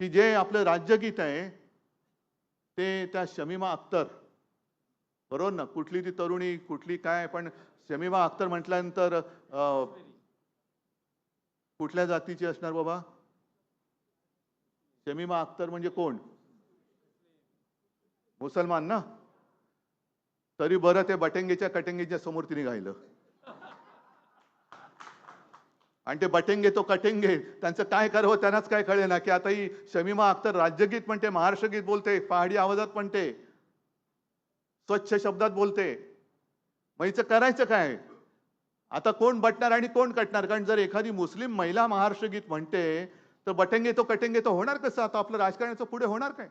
की जे आपलं राज्यगीत आहे ते त्या शमीमा अख्तर. बरोबर ना? कुठली ती तरुणी कुठली काय पण शमीमा अख्तर म्हटल्यानंतर अं, कुठल्या जातीची असणार बाबा? शमीमा अख्तर म्हणजे कोण? मुसलमान ना? तरी बरं ते बटेंगेच्या कटेंगेच्या समोर तिने गायलं. आणि ते बटेंगे तो कटेंगे. त्यांचं काय करावं त्यांनाच काय कळे ना की आता ही शमीमा अख्तर राज्यगीत म्हणते महाराष्ट्र गीत बोलते पहाडी आवाजात म्हणते स्वच्छ शब्दात बोलते. मग हिचं करायचं काय? आता कोण बटणार आणि कोण कटणार? कारण जर एखादी मुस्लिम महिला महाराष्ट्र गीत म्हणते तर बटेंगे तो कटेंगे तो होणार कसं? आता आपलं राजकारणाचं पुढे होणार काय?